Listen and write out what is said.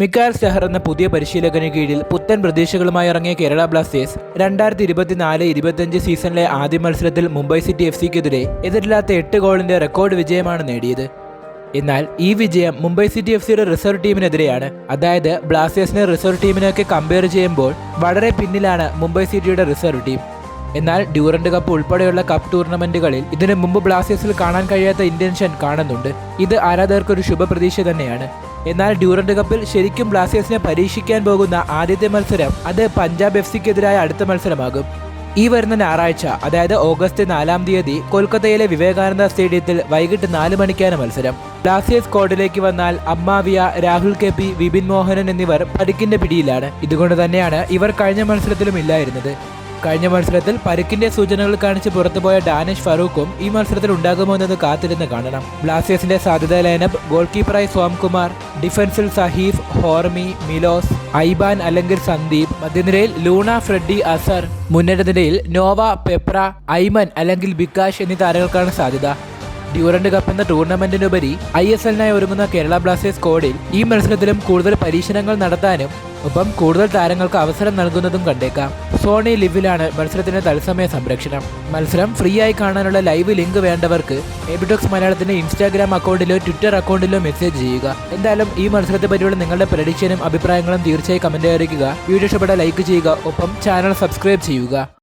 മിക്കാൽ സെഹർ എന്ന പുതിയ പരിശീലകന് കീഴിൽ പുത്തൻ പ്രതീക്ഷകളുമായി ഇറങ്ങിയ കേരള ബ്ലാസ്റ്റേഴ്സ് രണ്ടായിരത്തി ഇരുപത്തിനാല് ഇരുപത്തിയഞ്ച് സീസണിലെ ആദ്യ മത്സരത്തിൽ മുംബൈ സിറ്റി എഫ് സിക്കെതിരെ എതിരില്ലാത്ത എട്ട് ഗോളിന്റെ റെക്കോർഡ് വിജയമാണ് നേടിയത്. എന്നാൽ ഈ വിജയം മുംബൈ സിറ്റി എഫ് സിയുടെ റിസർവ് ടീമിനെതിരെയാണ്. അതായത് ബ്ലാസ്റ്റേഴ്സിനെ റിസർവ് ടീമിനെയൊക്കെ കമ്പയർ ചെയ്യുമ്പോൾ വളരെ പിന്നിലാണ് മുംബൈ സിറ്റിയുടെ റിസർവ് ടീം. എന്നാൽ ഡ്യൂറന്റ് കപ്പ് ഉൾപ്പെടെയുള്ള കപ്പ് ടൂർണമെന്റുകളിൽ ഇതിനു മുമ്പ് ബ്ലാസ്റ്റേഴ്സിൽ കാണാൻ കഴിയാത്ത ഇന്റൻഷൻ കാണുന്നുണ്ട്. ഇത് ആരാധകർക്കൊരു ശുഭപ്രതീക്ഷ തന്നെയാണ്. എന്നാൽ ഡ്യൂറന്റ് കപ്പിൽ ശരിക്കും ബ്ലാസ്റ്റേഴ്സിനെ പരീക്ഷിക്കാൻ പോകുന്ന ആദ്യത്തെ മത്സരം അത് പഞ്ചാബ് എഫ് സിക്കെതിരായ അടുത്ത മത്സരമാകും. ഈ വരുന്ന ഞായറാഴ്ച അതായത് ഓഗസ്റ്റ് നാലാം തീയതി കൊൽക്കത്തയിലെ വിവേകാനന്ദ സ്റ്റേഡിയത്തിൽ വൈകിട്ട് നാല് മണിക്കാണ് മത്സരം. ബ്ലാസ്റ്റേഴ്സ് സ്ക്വാഡിലേക്ക് വന്നാൽ അമ്മാവിയ രാഹുൽ കെ പി വിപിൻ മോഹനൻ എന്നിവർ പരിക്കിന്റെ പിടിയിലാണ്. ഇതുകൊണ്ട് തന്നെയാണ് ഇവർ കഴിഞ്ഞ മത്സരത്തിലും ഇല്ലായിരുന്നത്. കഴിഞ്ഞ മത്സരത്തിൽ പരുക്കിന്റെ സൂചനകൾ കാണിച്ച് പുറത്തുപോയ ഡാനിഷ് ഫറൂഖും ഈ മത്സരത്തിൽ ഉണ്ടാകുമോ എന്നത് കാത്തിരുന്ന് കാണണം. ബ്ലാസ്റ്റേഴ്സിന്റെ സാധ്യത ലൈനപ്പ് ഗോൾ കീപ്പറായി സോംകുമാർ ഡിഫൻസിൽ സഹീഫ് ഹോർമി മിലോസ് ഐബാൻ അല്ലെങ്കിൽ സന്ദീപ് മധ്യനിരയിൽ ലൂണ ഫ്രെഡി അസർ മുന്നേറ്റനിരയിൽ നോവ പെപ്ര ഐമൻ അല്ലെങ്കിൽ ബിക്കാഷ് എന്നീ താരങ്ങൾക്കാണ് സാധ്യത. ഡ്യൂറന്റ് കപ്പ് എന്ന ടൂർണമെന്റിനുപരി ഐ എസ് എല്ലിനായി ഒരുങ്ങുന്ന കേരള ബ്ലാസ്റ്റേഴ്സ് സ്കോഡിൽ ഈ മത്സരത്തിലും കൂടുതൽ പരീക്ഷണങ്ങൾ നടത്താനും ഒപ്പം കൂടുതൽ താരങ്ങൾക്ക് അവസരം നൽകുന്നതും കണ്ടേക്കാം. സോണി ലിവിലാണ് മത്സരത്തിന്റെ തത്സമയ സംരക്ഷണം. മത്സരം ഫ്രീ ആയി കാണാനുള്ള ലൈവ് ലിങ്ക് വേണ്ടവർക്ക് എബിഡോക്സ് മലയാളത്തിന്റെ ഇൻസ്റ്റാഗ്രാം അക്കൗണ്ടിലോ ട്വിറ്റർ അക്കൗണ്ടിലോ മെസ്സേജ് ചെയ്യുക. എന്തായാലും ഈ മത്സരത്തെ പറ്റിയുള്ള നിങ്ങളുടെ പ്രഡിക്ഷനും അഭിപ്രായങ്ങളും തീർച്ചയായും കമന്റ് അറിയിക്കുക. വീഡിയോ ഇഷ്ടപ്പെട്ട ലൈക്ക് ചെയ്യുക. ഒപ്പം ചാനൽ സബ്സ്ക്രൈബ് ചെയ്യുക.